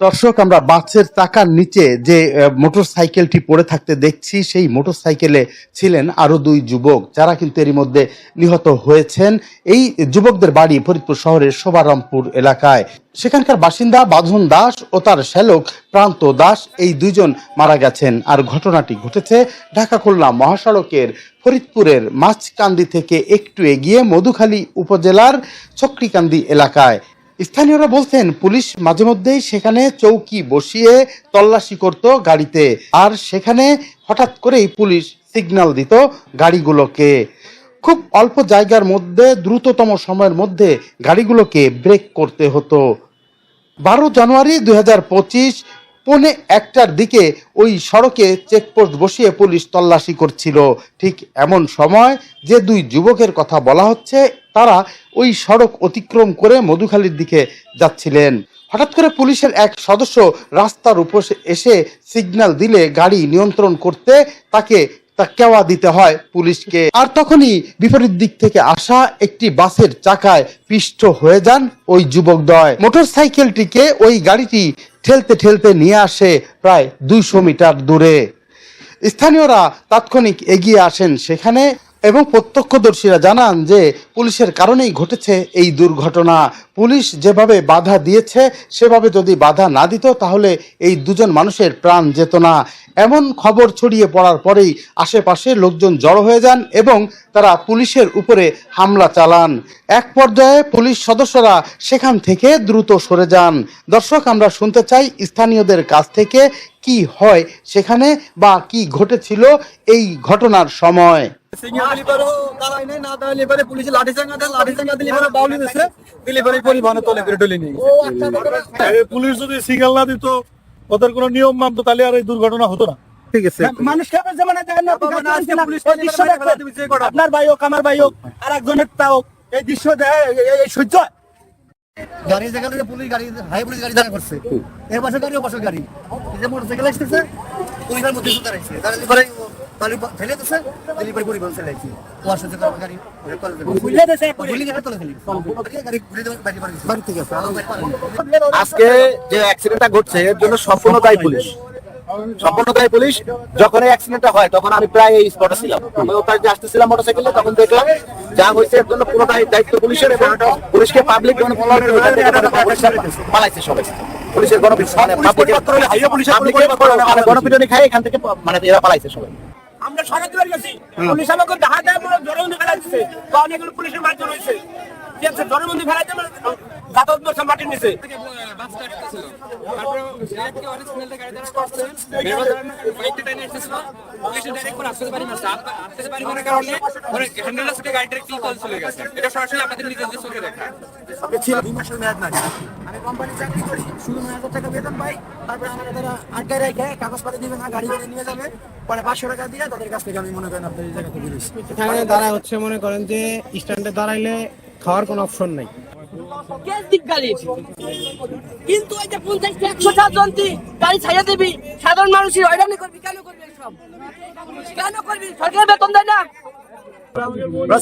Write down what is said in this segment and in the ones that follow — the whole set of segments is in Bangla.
দর্শক, আমরা বাসের চাকার নিচে যে মোটর সাইকেলটি পড়ে থাকতে দেখছি, সেই মোটর সাইকেলে ছিলেন আরও দুই যুবক, যারা কিন্তু এরই মধ্যে নিহত হয়েছেন। এই যুবকদের বাড়ি ফরিদপুর শহরের শোভারামপুর এলাকায়। সেখানকার বাসিন্দা বাঁধন দাস ও তার শ্যালক প্রান্ত দাস, এই দুইজন মারা গেছেন। আর ঘটনাটি ঘটেছে ঢাকা খুলনা মহাসড়কের ফরিদপুরের মাছকান্দি থেকে একটু এগিয়ে মধুখালী উপজেলার চক্রিকান্দি এলাকায়। স্থানীয়রা বলছেন, পুলিশ মাঝে মধ্যেই সেখানে চৌকি বসিয়ে তল্লাশি করত গাড়িতে। আর সেখানে হঠাৎ করেই পুলিশ সিগন্যাল দিত গাড়িগুলোকে। খুব অল্প জায়গার মধ্যে, দ্রুততম সময়ের মধ্যে গাড়িগুলোকে ব্রেক করতে হতো। বারো জানুয়ারি দু হাজার পঁচিশ পৌনে একটার দিকে ওই সড়কে চেকপোস্ট বসিয়ে পুলিশ তল্লাশি করছিল। ঠিক এমন সময় যে দুই যুবকের কথা বলা হচ্ছে, তারা ওই সড়ক অতিক্রম করে মধুখালীর দিকে যাচ্ছিলেন। হঠাৎ করে পুলিশের এক সদস্য রাস্তার উপর এসে সিগন্যাল দিলে গাড়ি নিয়ন্ত্রণ করতে তাকে তা কেওয়া দিতে হয় পুলিশকে। আর তখনই বিপরীত দিক থেকে আসা একটি বাসের চাকায় পিষ্ট হয়ে যান ওই যুবকদ্বয় মোটর সাইকেলটিকে ওই গাড়িটি ঠেলতে ঠেলতে নিয়ে আসে প্রায় দুইশো মিটার দূরে। স্থানীয়রা তাৎক্ষণিক এগিয়ে আসেন সেখানে। এবং প্রত্যক্ষদর্শীরা জানান যে পুলিশের কারণেই ঘটেছে এই দুর্ঘটনা। পুলিশ যেভাবে বাধা দিয়েছে, সেভাবে যদি বাধা না দিত, তাহলে এই দুজন মানুষের প্রাণ যেত না। এমন খবর ছড়িয়ে পড়ার পরেই আশেপাশে লোকজন জড়ো হয়ে যান এবং তারা পুলিশের উপরে হামলা চালান। এক পর্যায়ে পুলিশ সদস্যরা সেখান থেকে দ্রুত সরে যান। দর্শক, আমরা শুনতে চাই স্থানীয়দের কাছ থেকে কি হয় সেখানে বা কি ঘটেছিল এই ঘটনার সময়। পুলিশে যদি সিগন্যাল না দিত ওদের কোনো নিয়ম মানতো তাহলে আর এই দুর্ঘটনা হতো না। ঠিক আছে। আপনি গাড়ি পুলিশ এই দৃশ্য নিয়ে দেখবেন। তুমি যে কটা- আপনার ভাই হোক আমার ভাই হোক আর একজনের তা হোক এই দৃশ্য এই- এই- এই সহ্য গাড়ি যেখানে পুলিশ গাড়ি হাই পুলিশ গাড়ি দাঁড়া করছে। এর পাশে গাড়ি ও পাশে গাড়ি। এই যে মোটরসাইকেল আসতেছে পুলিশের মধ্যে এসে দাঁড়াইছে দাঁড়ালে পরে তালি ফেলে পরিবহন চালাইছে ও গাড়ি। ফেলে। গাড়ি তলে ফেলি গাড়ি ঘুরে বাড়ি বাড়ি বাড়ি থেকে। আজকে যে অ্যাক্সিডেন্টটা ঘটছে এর জন্য সম্পূর্ণ দায়ী পুলিশ। সম্পূর্ণ দায়ী পুলিশ যখন এই অ্যাক্সিডেন্টটা হয় তখন আমি প্রায় এই স্পটে ছিলাম। আমি যে আসতেছিলাম মোটরসাইকেলে তখন দেখলাম যা হয়েছে এর জন্য পুরো দায়িত্ব পুলিশের এবং পুলিশকে পাবলিক পালাইছে সবাই। পুলিশের গণপিটনি খাই এখান থেকে মানে এরা পালাইছে সবাই। আমরা সরাতে পারি গেছি। পুলিশ আমাকে দেখা দেয় মনে জনবন্দি ফেলা দিচ্ছে বা অনেকগুলো পুলিশের মারধর হয়েছে। ঠিক আছে জনবন্দি ফেলাই দেয় গাতত বসে মাটির নিচে দুই মাসের মেয়াদ নাই আমি কোম্পানি চাকরি করি। শুধু নয় হাজার টাকা বেতন পাই। তারপরে আমার তারা আটকায় রেখে কাগজপাতি দিবে না গাড়ি করে নিয়ে যাবে। পরে পাঁচশো টাকা দিয়ে তাদের কাছ থেকে আমি মনে করেন আপনার এই জায়গাতে বেরিয়েছি এখানে দাঁড়া হচ্ছে মনে করেন যে স্ট্যান্ডে দাঁড়াইলে খাওয়ার কোনো অপশন নাই। গ্যাস দিক গাড়ি কিন্তু ওই যে পঞ্চাশ একশো সাত জনতি গাড়ি ছাইয়া দিবি সাধারণ মানুষের হয়রানি করবি কেন করবি সব কেন করবি? সরকার বেতন দেয় না।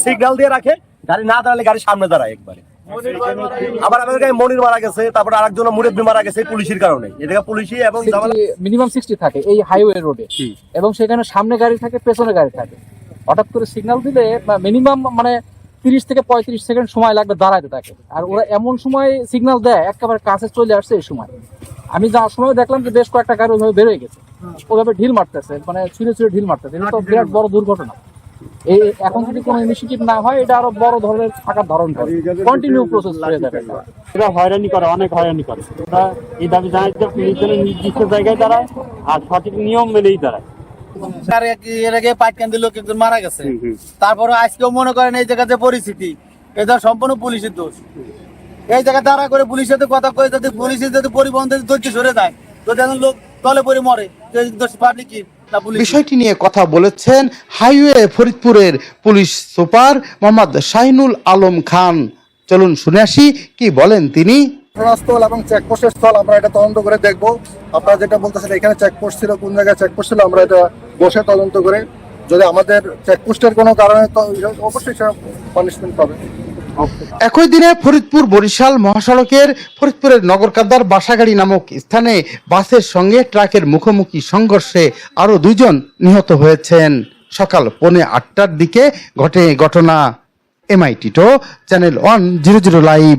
সিগন্যাল দিয়ে রাখে গাড়ি না দাঁড়ালে গাড়ি সামনে দাঁড়ায় একবারে। আবার আমাদের গায়ে মনির মারা গেছে তারপর আরেকজন মুরব্বী মারা গেছে পুলিশের কারণে। এবং মিনিমাম সিক্সটি থাকে এই হাইওয়ে রোডে এবং সেখানে সামনে গাড়ি থাকে পেছনে গাড়ি থাকে। হঠাৎ করে সিগন্যাল দিলে মিনিমাম মানে তিরিশ থেকে পঁয়ত্রিশ সেকেন্ড সময় লাগবে দাঁড়াতে থাকে আর ওরা এমন সময় সিগন্যাল দেয় একেবারে কাছে চলে আসছে এই সময়। আমি যাওয়ার সময় দেখলাম যে বেশ কয়েকটা গাড়ি ওইভাবে বেরোয় গেছে। ওইভাবে ঢিল মারতেছে মানে ছুঁড়ে ছুঁড়ে ঢিল মারতেছে। এটা তো বিরাট বড় দুর্ঘটনা। এই এখন যদি কোনো ইনিশিয়েটিভ না হয় এটা আরও বড় ধরনের থাকার ধরন করে। কন্টিনিউ প্রসেস হয়ে যাবে এটা। হয়রানি করে অনেক হয়রানি করে। ওরা এই দাবি জানাই যে পুলিশ নির্দিষ্ট জায়গায় দাঁড়ায় আর সঠিক নিয়ম মেনেই দাঁড়ায়। এক- এর আগে পাটকান্দি লোক একজন মারা গেছে। তারপরে আজকেও মনে করেন এই জায়গাতে পরিস্থিতি এটা সম্পূর্ণ পুলিশের দোষ। এই জায়গায় দাঁড়া করে পুলিশের সাথে কথা কয়ে যদি পুলিশের যদি পরিবহন যদি ধৈর্য সরে যায় তো যেন লোক তলে পরে মরে। পাবলিক কি বিষয়টি নিয়ে কথা বলেছেন হাইওয়ে ফরিদপুরের পুলিশ সুপার মোহাম্মদ শাহিনুল আলম খান। চলুন শুনে আসি কি বলেন তিনি? ঘটনাস্থল এবং চেকপোস্টের স্থল আমরা এটা তদন্ত করে দেখব। আপনারা যেটা বলতেছেন এখানে চেকপোস্ট ছিল কোন জায়গায় চেকপোস্ট ছিল আমরা এটা বসে তদন্ত করে যদি আমাদের চেকপোস্টের কোনো কারণে তো অবশ্যই পানিশমেন্ট পাবে। একই দিনে ফরিদপুর বরিশাল মহাসড়কের ফরিদপুরের নগরকাদার বাসাগাড়ি নামক স্থানে বাসের সঙ্গে ট্রাকের মুখোমুখি সংঘর্ষে আরও দুজন নিহত হয়েছেন। সকাল পৌনে আটটার দিকে ঘটে ঘটনা। এমআইটি Tito channel one zero zero live